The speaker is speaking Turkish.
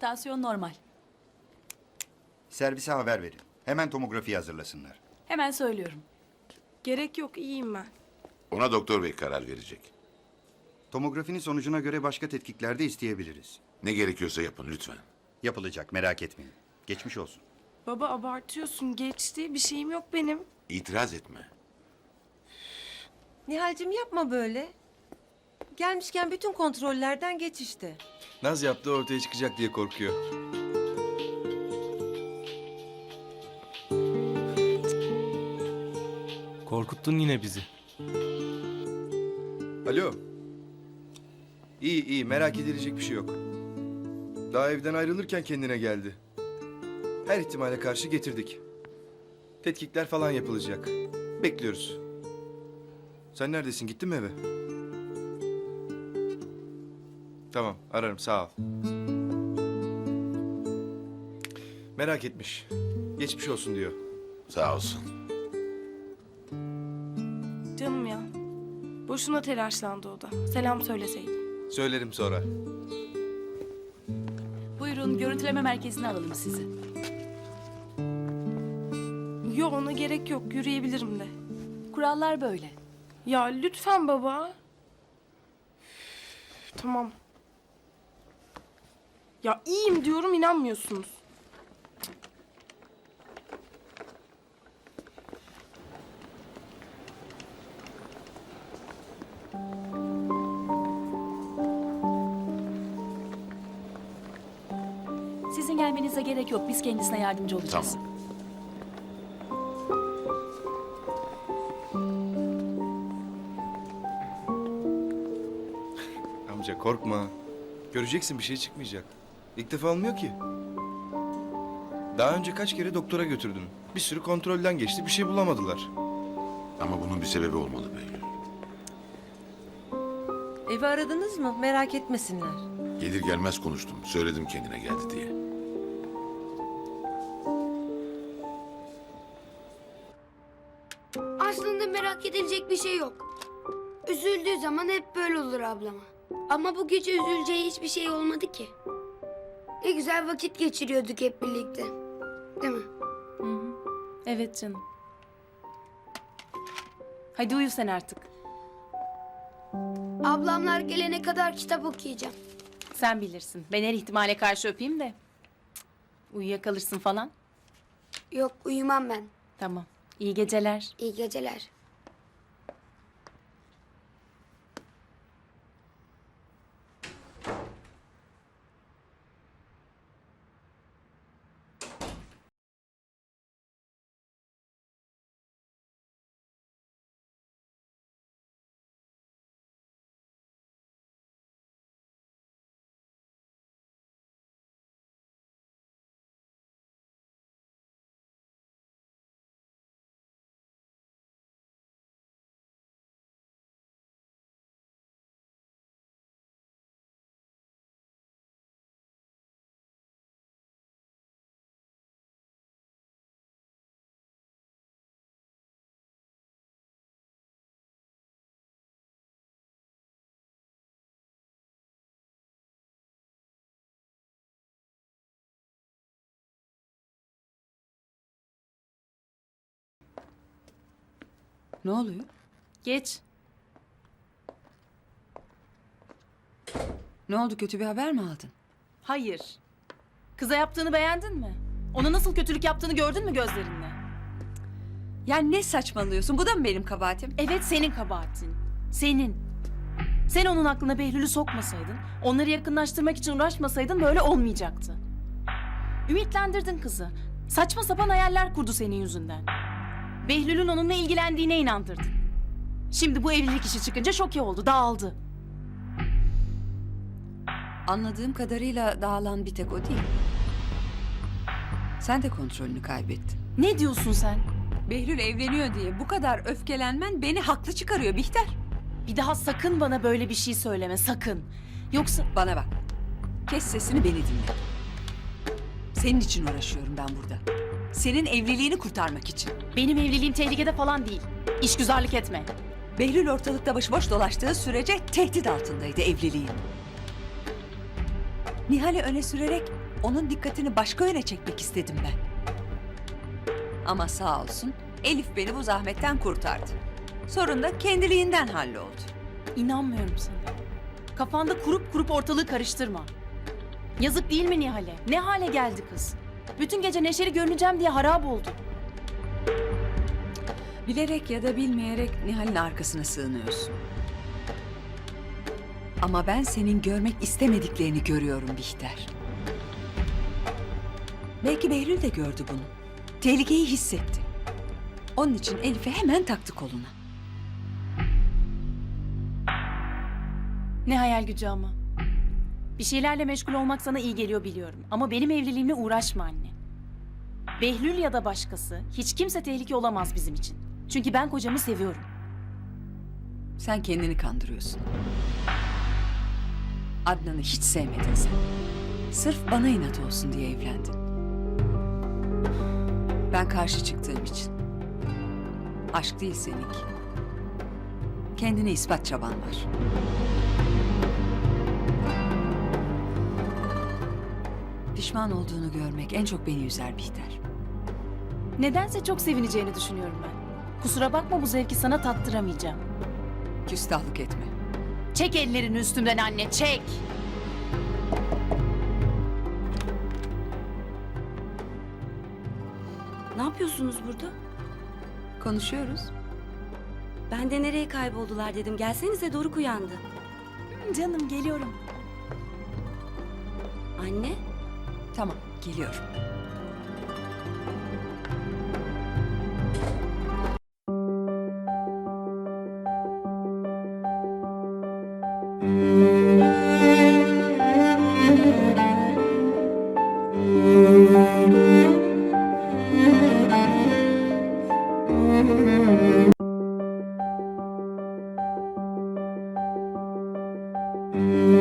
Tansiyon normal. Servise haber verin. Hemen tomografiyi hazırlasınlar. Hemen söylüyorum. Gerek yok iyiyim ben. Ona doktor bey karar verecek. Tomografinin sonucuna göre başka tetkikler de isteyebiliriz. Ne gerekiyorsa yapın lütfen. Yapılacak merak etmeyin. Geçmiş olsun. Baba abartıyorsun geçti bir şeyim yok benim. İtiraz etme. Nihal'cim yapma böyle. Gelmişken bütün kontrollerden geç işte. Naz yaptığı ortaya çıkacak diye korkuyor. Korkuttun yine bizi. Alo. İyi iyi merak edilecek bir şey yok. Daha evden ayrılırken kendine geldi. Her ihtimale karşı getirdik. Tetkikler falan yapılacak. Bekliyoruz. Sen neredesin? Gittin mi eve? Tamam, ararım. Sağ ol. Merak etmiş. Geçmiş olsun diyor. Sağ olsun. Canım ya. Boşuna telaşlandı o da. Selam söyleseydin. Söylerim sonra. Buyurun görüntüleme merkezine alalım sizi. Yok ona gerek yok yürüyebilirim de. Kurallar böyle. Ya lütfen baba. Üf, Tamam. Ya iyiyim diyorum inanmıyorsunuz. Sizin gelmenize gerek yok. Biz kendisine yardımcı olacağız. Tamam. Amca korkma. Göreceksin bir şey çıkmayacak. İlk defa olmuyor ki. Daha önce kaç kere doktora götürdün. Bir sürü kontrolden geçti bir şey bulamadılar. Ama bunun bir sebebi olmalı Behlül. Evi aradınız mı? Merak etmesinler. Gelir gelmez konuştum. Söyledim kendine geldi diye. Aslında merak edilecek bir şey yok. Üzüldüğü zaman hep böyle olur ablama. Ama bu gece üzüleceği hiçbir şey olmadı ki. Ne güzel vakit geçiriyorduk hep birlikte. Değil mi? Evet canım. Hadi uyu sen artık. Ablamlar gelene kadar kitap okuyacağım. Sen bilirsin. Ben her ihtimale karşı öpeyim de. Uyuyakalırsın falan. Yok uyumam ben. Tamam. İyi geceler. İyi geceler. Ne oluyor? Geç. Ne oldu kötü bir haber mi aldın? Hayır. Kıza yaptığını beğendin mi? Ona nasıl kötülük yaptığını gördün mü gözlerinle? Ya ne saçmalıyorsun? Bu da mı benim kabahatim? Evet senin kabahatin. Senin. Sen onun aklına Behlül'ü sokmasaydın, onları yakınlaştırmak için uğraşmasaydın böyle olmayacaktı. Ümitlendirdin kızı. Saçma sapan hayaller kurdu senin yüzünden. Behlül'ün onunla ilgilendiğine inandırdın. Şimdi bu evlilik işi çıkınca şoke oldu, dağıldı. Anladığım kadarıyla dağılan bir tek o değil. Sen de kontrolünü kaybettin. Ne diyorsun sen? Behlül evleniyor diye bu kadar öfkelenmen beni haklı çıkarıyor Bihter. Bir daha sakın bana böyle bir şey söyleme, sakın. Yoksa Bana bak. Kes sesini beni dinle. Senin için uğraşıyorum ben burada. Senin evliliğini kurtarmak için. benim evliliğim tehlikede falan değil. İşgüzarlık etme. Behlül ortalıkta başıboş dolaştığı sürece tehdit altındaydı evliliğin. Nihal'i öne sürerek onun dikkatini başka yöne çekmek istedim ben. Ama sağ olsun Elif beni bu zahmetten kurtardı. Sorun da kendiliğinden halloldu. İnanmıyorum sana. Kafanda kurup kurup ortalığı karıştırma. Yazık değil mi Nihal'e? Ne hale geldi kız? Bütün gece neşeli görüneceğim diye harap oldu. Bilerek ya da bilmeyerek Nihal'in arkasına sığınıyorsun. Ama ben senin görmek istemediklerini görüyorum Bihter. Belki Behlül de gördü bunu. Tehlikeyi hissetti. Onun için Elif'e hemen taktı koluna. Ne hayal gücü ama. Bir şeylerle meşgul olmak sana iyi geliyor biliyorum. Ama benim evliliğimle uğraşma anne. Behlül ya da başkası, hiç kimse tehlike olamaz bizim için. Çünkü ben kocamı seviyorum. Sen kendini kandırıyorsun. Adnan'ı hiç sevmedin sen. Sırf bana inat olsun diye evlendin. Ben karşı çıktığım için. Aşk değil seninki. Kendine ispat çaban var. Pişman olduğunu görmek en çok beni üzer Bihter. Nedense çok sevineceğini düşünüyorum ben. Kusura bakma bu zevki sana tattıramayacağım. Küstahlık etme. Çek ellerini üstümden anne, çek! Ne yapıyorsunuz burada? Konuşuyoruz. Ben de nereye kayboldular dedim. Gelsenize Doruk uyandı. Canım geliyorum. Anne, Tamam, geliyorum. Thank you.